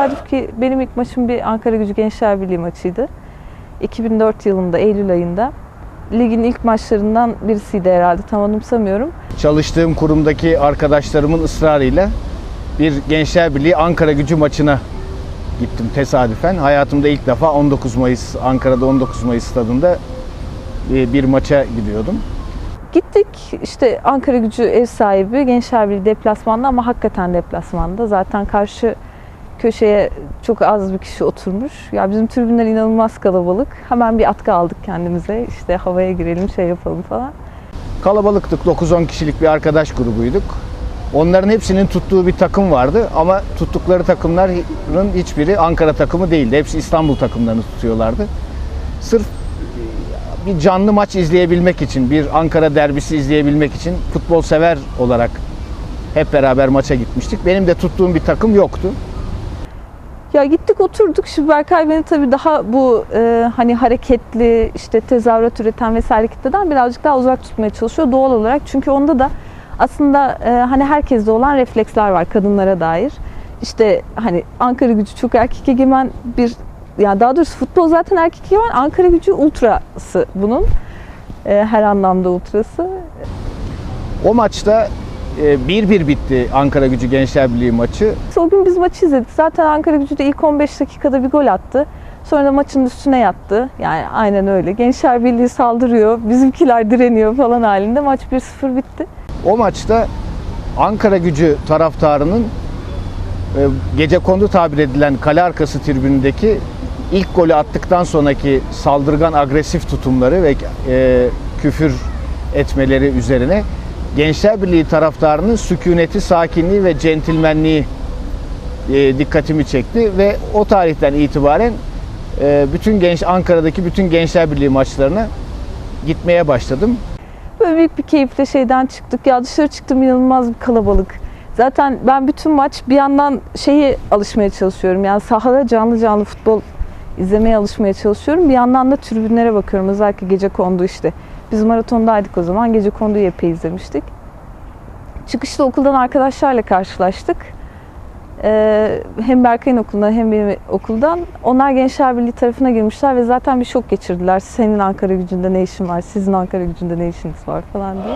tesadüf ki benim ilk maçım bir Ankara Gücü Gençler Birliği maçıydı. 2004 yılında Eylül ayında. Ligin ilk maçlarından birisiydi herhalde tam anımsamıyorum. Çalıştığım kurumdaki arkadaşlarımın ısrarıyla bir Gençler Birliği Ankara Gücü maçına gittim tesadüfen. Hayatımda ilk defa 19 Mayıs Ankara'da 19 Mayıs stadında e, bir maça gidiyordum. Gittik işte Ankara Gücü ev sahibi Gençler Birliği deplasmanda ama hakikaten deplasmanda. Zaten karşı köşeye çok az bir kişi oturmuş. Ya bizim tribünler inanılmaz kalabalık. Hemen bir atkı aldık kendimize. İşte havaya girelim şey yapalım falan. Kalabalıktık 9-10 kişilik bir arkadaş grubuyduk. Onların hepsinin tuttuğu bir takım vardı ama tuttukları takımların hiçbiri Ankara takımı değildi. Hepsi İstanbul takımlarını tutuyorlardı. Sırf bir canlı maç izleyebilmek için, bir Ankara derbisi izleyebilmek için futbol sever olarak hep beraber maça gitmiştik. Benim de tuttuğum bir takım yoktu. Ya gittik oturduk. Şimdi Berkay beni tabii daha bu e, hani hareketli işte tezahürat üreten vesaire kitleden birazcık daha uzak tutmaya çalışıyor doğal olarak. Çünkü onda da aslında e, hani herkeste olan refleksler var kadınlara dair. İşte hani Ankara gücü çok erkek egemen bir yani daha doğrusu futbol zaten erkek egemen Ankara gücü ultrası bunun. E, her anlamda ultrası. O maçta e, 1-1 bitti Ankara Gücü Gençler Birliği maçı. O gün biz maçı izledik. Zaten Ankara gücü de ilk 15 dakikada bir gol attı. Sonra da maçın üstüne yattı. Yani aynen öyle. Gençler Birliği saldırıyor, bizimkiler direniyor falan halinde. Maç 1-0 bitti. O maçta Ankara Gücü taraftarının e, gece kondu tabir edilen kale arkası tribünündeki ilk golü attıktan sonraki saldırgan agresif tutumları ve e, küfür etmeleri üzerine Gençler Birliği taraftarının sükuneti, sakinliği ve centilmenliği e, dikkatimi çekti ve o tarihten itibaren e, bütün genç Ankara'daki bütün Gençler Birliği maçlarına gitmeye başladım. Böyle büyük bir keyifle şeyden çıktık. Ya dışarı çıktım inanılmaz bir kalabalık. Zaten ben bütün maç bir yandan şeyi alışmaya çalışıyorum. Yani sahada canlı canlı futbol izlemeye alışmaya çalışıyorum. Bir yandan da tribünlere bakıyorum. Özellikle gece kondu işte. Biz maratondaydık o zaman. Gece konduyu epey izlemiştik. Çıkışta okuldan arkadaşlarla karşılaştık. Ee, hem Berkay'ın okulundan hem benim okuldan. Onlar Gençler Birliği tarafına girmişler ve zaten bir şok geçirdiler. Senin Ankara gücünde ne işin var, sizin Ankara gücünde ne işiniz var falan diye.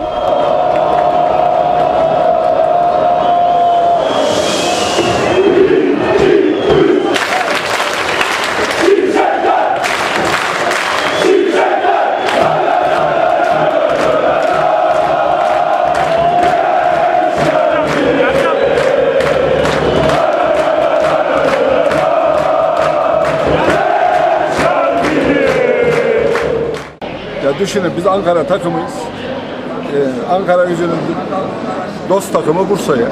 Ya düşünün biz Ankara takımıyız. Ee, Ankara gücünün dost takımı Bursa ya.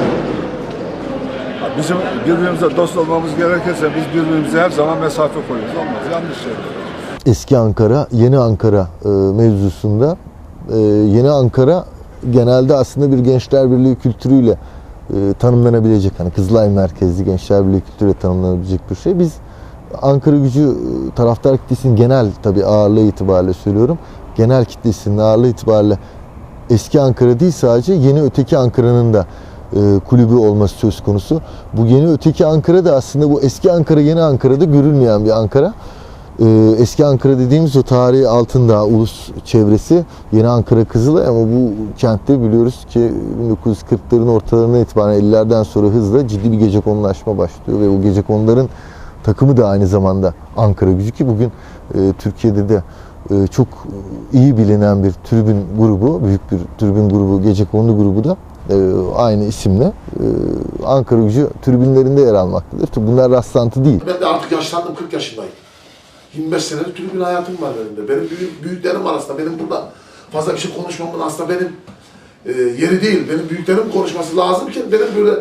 Bizim birbirimize dost olmamız gerekirse biz birbirimize her zaman mesafe koyuyoruz. Olmaz. Yanlış şey. eski Ankara, yeni Ankara e, mevzusunda e, yeni Ankara genelde aslında bir Gençler Birliği kültürüyle e, tanımlanabilecek hani Kızılay merkezli Gençler Birliği kültürüyle tanımlanabilecek bir şey. Biz Ankara gücü e, taraftar kitlesinin genel tabi ağırlığı itibariyle söylüyorum. Genel kitlesinin ağırlığı itibariyle eski Ankara değil sadece yeni öteki Ankara'nın da e, kulübü olması söz konusu. Bu yeni öteki Ankara da aslında bu eski Ankara yeni Ankara'da görülmeyen bir Ankara. Ee, eski Ankara dediğimiz o tarihi Altındağ, Ulus çevresi Yeni Ankara Kızılay ama bu kentte biliyoruz ki 1940'ların ortalarına itibaren 50'lerden sonra hızla ciddi bir gece konulaşma başlıyor ve o gece konuların takımı da aynı zamanda Ankara gücü ki bugün e, Türkiye'de de e, çok iyi bilinen bir tribün grubu, büyük bir tribün grubu, gece konulu grubu da e, aynı isimle e, Ankara gücü tribünlerinde yer almaktadır. Bunlar rastlantı değil. Ben de artık yaşlandım 40 yaşındayım. 25 senelik tribün hayatım var benim de. Benim büyük, büyüklerim arasında benim burada fazla bir şey konuşmamın aslında benim e, yeri değil. Benim büyüklerim konuşması lazım ki benim böyle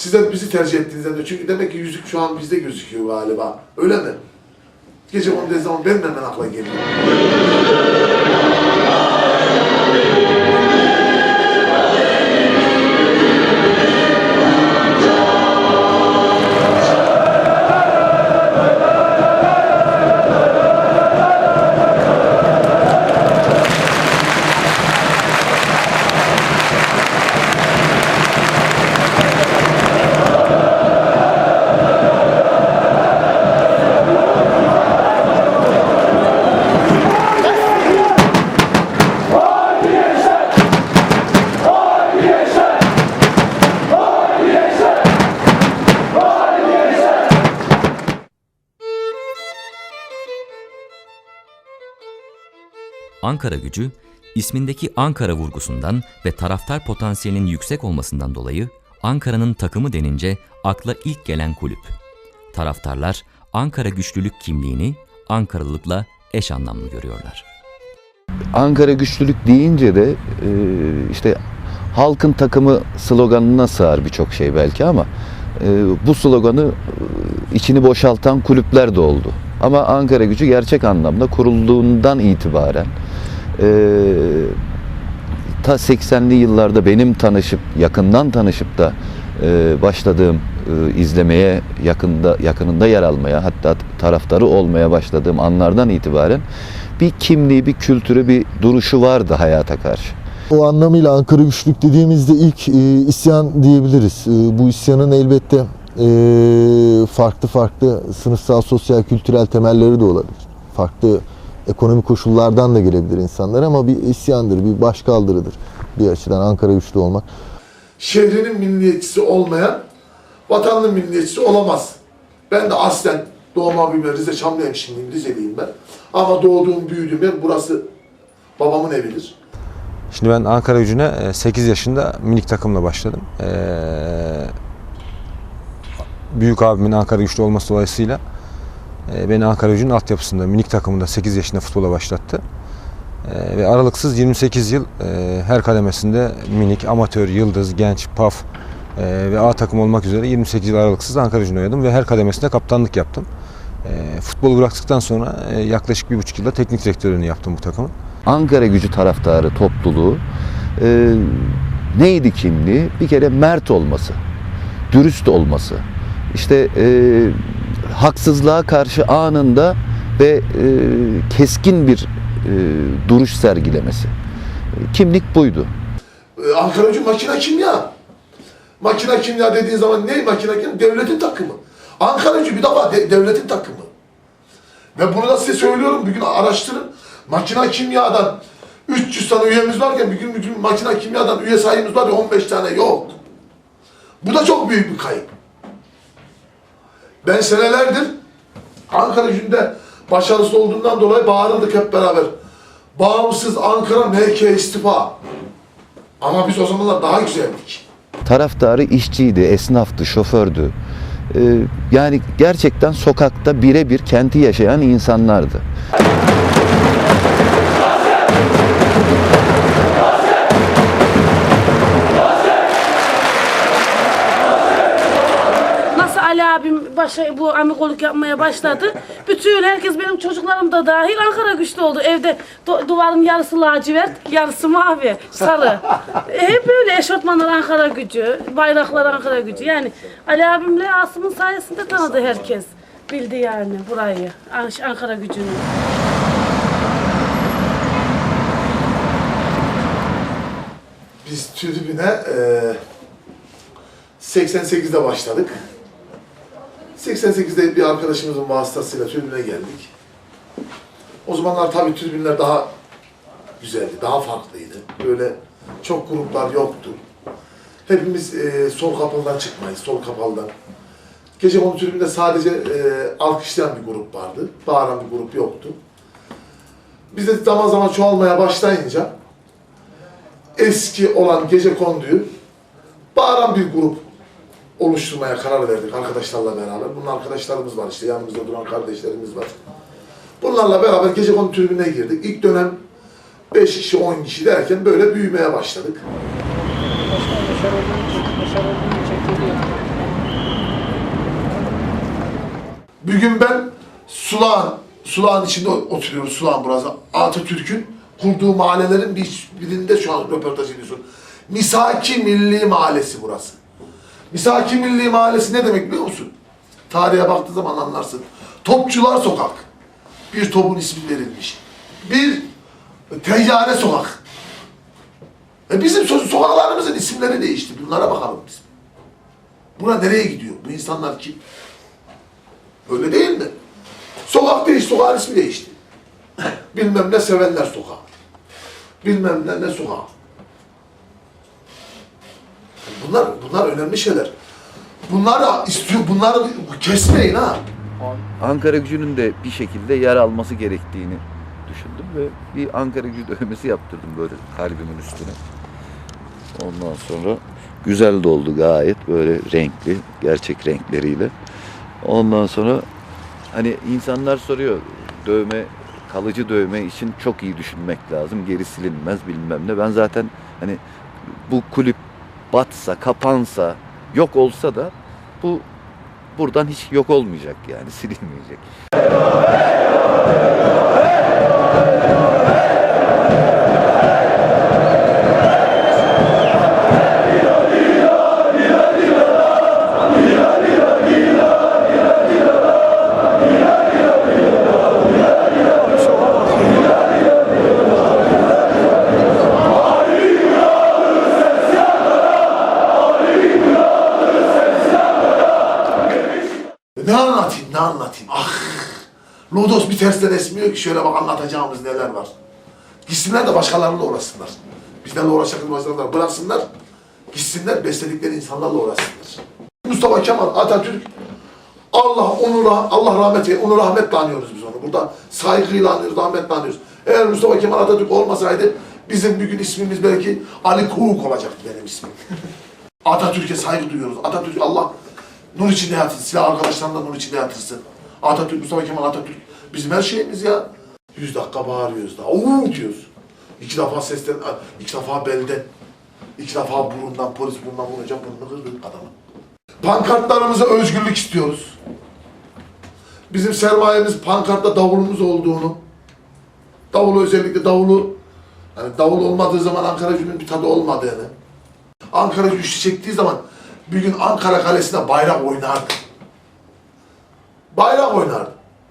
sizler bizi tercih ettiğinizden de. Çünkü demek ki yüzük şu an bizde gözüküyor galiba. Öyle mi? Gece onu dediği zaman benim hemen akla geliyor. Ankara gücü, ismindeki Ankara vurgusundan ve taraftar potansiyelinin yüksek olmasından dolayı Ankara'nın takımı denince akla ilk gelen kulüp. Taraftarlar Ankara güçlülük kimliğini Ankaralılıkla eş anlamlı görüyorlar. Ankara güçlülük deyince de e, işte halkın takımı sloganına sığar birçok şey belki ama e, bu sloganı e, içini boşaltan kulüpler de oldu. Ama Ankara gücü gerçek anlamda kurulduğundan itibaren ta 80'li yıllarda benim tanışıp yakından tanışıp da e, başladığım e, izlemeye yakında yakınında yer almaya hatta taraftarı olmaya başladığım anlardan itibaren bir kimliği, bir kültürü, bir duruşu vardı hayata karşı. O anlamıyla Ankara güçlük dediğimizde ilk e, isyan diyebiliriz. E, bu isyanın elbette e, farklı farklı sınıfsal, sosyal, kültürel temelleri de olabilir. Farklı ekonomik koşullardan da gelebilir insanlar ama bir isyandır, bir başkaldırıdır bir açıdan Ankara güçlü olmak. Şehrinin milliyetçisi olmayan vatanının milliyetçisi olamaz. Ben de aslen doğma büyüme Rize Çamlı hemşinliyim, Rizeliyim ben. Ama doğduğum, büyüdüğüm yer burası babamın evidir. Şimdi ben Ankara gücüne e, 8 yaşında minik takımla başladım. Ee, büyük abimin Ankara güçlü olması dolayısıyla e, beni Ankara gücünün altyapısında minik takımında 8 yaşında futbola başlattı. Ee, ve aralıksız 28 yıl e, her kademesinde minik, amatör, yıldız, genç, paf e, ve A takım olmak üzere 28 yıl aralıksız Ankara gücünde oynadım ve her kademesinde kaptanlık yaptım. E, futbolu bıraktıktan sonra yaklaşık bir buçuk yılda teknik direktörlüğünü yaptım bu takımın. Ankara gücü taraftarı topluluğu neydi kimliği? Bir kere mert olması, dürüst olması, işte haksızlığa karşı anında ve e, keskin bir e, duruş sergilemesi. E, Kimlik buydu. Ee, Ankara Gücü makine kimya. Makine kimya dediğin zaman ne makine kimya? Devletin takımı. Ankara Gücü bir defa de- devletin takımı. Ve bunu da size söylüyorum. Bir gün araştırın. Makine kimyadan 300 tane üyemiz varken bir gün, bir gün makine kimyadan üye sayımız var ya 15 tane yok. Bu da çok büyük bir kayıp. Ben senelerdir Ankara gücünde başarısız olduğundan dolayı bağırırdık hep beraber. Bağımsız Ankara MK istifa. Ama biz o zamanlar daha güzeldik. Taraftarı işçiydi, esnaftı, şofördü. E, yani gerçekten sokakta birebir kenti yaşayan insanlardı. Ali abim başa, bu amikoluk yapmaya başladı. Bütün herkes benim çocuklarım da dahil Ankara güçlü oldu. Evde du- duvarın yarısı lacivert, yarısı mavi, sarı. E, Hep böyle eşofmanlar Ankara gücü, bayraklar Ankara gücü. Yani Ali abimle Asım'ın sayesinde tanıdı herkes. Bildi yani burayı, An- Ankara gücünü. Biz tribüne e, 88'de başladık. 88'de bir arkadaşımızın vasıtasıyla tribüne geldik. O zamanlar tabii tribünler daha güzeldi, daha farklıydı. Böyle çok gruplar yoktu. Hepimiz e, sol kapalıdan çıkmayız, sol kapalıdan. Gece kondu tribünde sadece e, alkışlayan bir grup vardı. Bağıran bir grup yoktu. Biz de zaman zaman çoğalmaya başlayınca eski olan gece konduyu bağıran bir grup oluşturmaya karar verdik arkadaşlarla beraber. Bunun arkadaşlarımız var işte yanımızda duran kardeşlerimiz var. Bunlarla beraber gece kondu tribününe girdik. İlk dönem 5 kişi 10 kişi derken böyle büyümeye başladık. Bir gün ben Sulağan, Sulağan içinde oturuyoruz. Sulağan burası. Atatürk'ün kurduğu mahallelerin bir, birinde şu an röportaj ediyorsun. Misaki Milli Mahallesi burası. Misaki Milli Mahallesi ne demek biliyor musun? Tarihe baktığı zaman anlarsın. Topçular Sokak. Bir topun ismi verilmiş. Bir Teyyare Sokak. E bizim so- sokaklarımızın isimleri değişti. Bunlara bakalım biz. Buna nereye gidiyor? Bu insanlar kim? Öyle değil mi? Sokak değişti, sokağın ismi değişti. Bilmem ne sevenler sokağı. Bilmem ne ne sokağı. Bunlar bunlar önemli şeyler. Bunlar istiyor, bunları kesmeyin ha. Ankara gücünün de bir şekilde yer alması gerektiğini düşündüm ve bir Ankara gücü dövmesi yaptırdım böyle kalbimin üstüne. Ondan sonra güzel de oldu gayet böyle renkli, gerçek renkleriyle. Ondan sonra hani insanlar soruyor dövme kalıcı dövme için çok iyi düşünmek lazım. Geri silinmez bilmem ne. Ben zaten hani bu kulüp batsa, kapansa, yok olsa da bu buradan hiç yok olmayacak yani silinmeyecek. Lodos bir tersten esmiyor ki şöyle bak anlatacağımız neler var. Gitsinler de başkalarıyla uğraşsınlar. Bizlerle uğraşacak uğraşsınlar. Bıraksınlar, gitsinler besledikleri insanlarla uğraşsınlar. Mustafa Kemal Atatürk Allah onu Allah rahmet eylesin. Onu rahmetle anıyoruz biz onu. Burada saygıyla anıyoruz, rahmetle anıyoruz. Eğer Mustafa Kemal Atatürk olmasaydı bizim bugün ismimiz belki Ali Kuğuk olacaktı benim ismim. Atatürk'e saygı duyuyoruz. Atatürk Allah nur içinde yatırsın. Silah arkadaşlarından nur içinde yatırsın. Atatürk, Mustafa Kemal Atatürk bizim her şeyimiz ya. Yüz dakika bağırıyoruz da. Uuu diyoruz. İki defa sesten, iki defa belden, iki defa burundan, polis burundan vurunca burnunu kırdık adamın. Pankartlarımıza özgürlük istiyoruz. Bizim sermayemiz pankartta davulumuz olduğunu, davulu özellikle davulu, hani davul olmadığı zaman Ankara gücünün bir tadı olmadığını, Ankara güçlü çektiği zaman bir gün Ankara kalesine bayrak oynardı. Bayrak oynardı.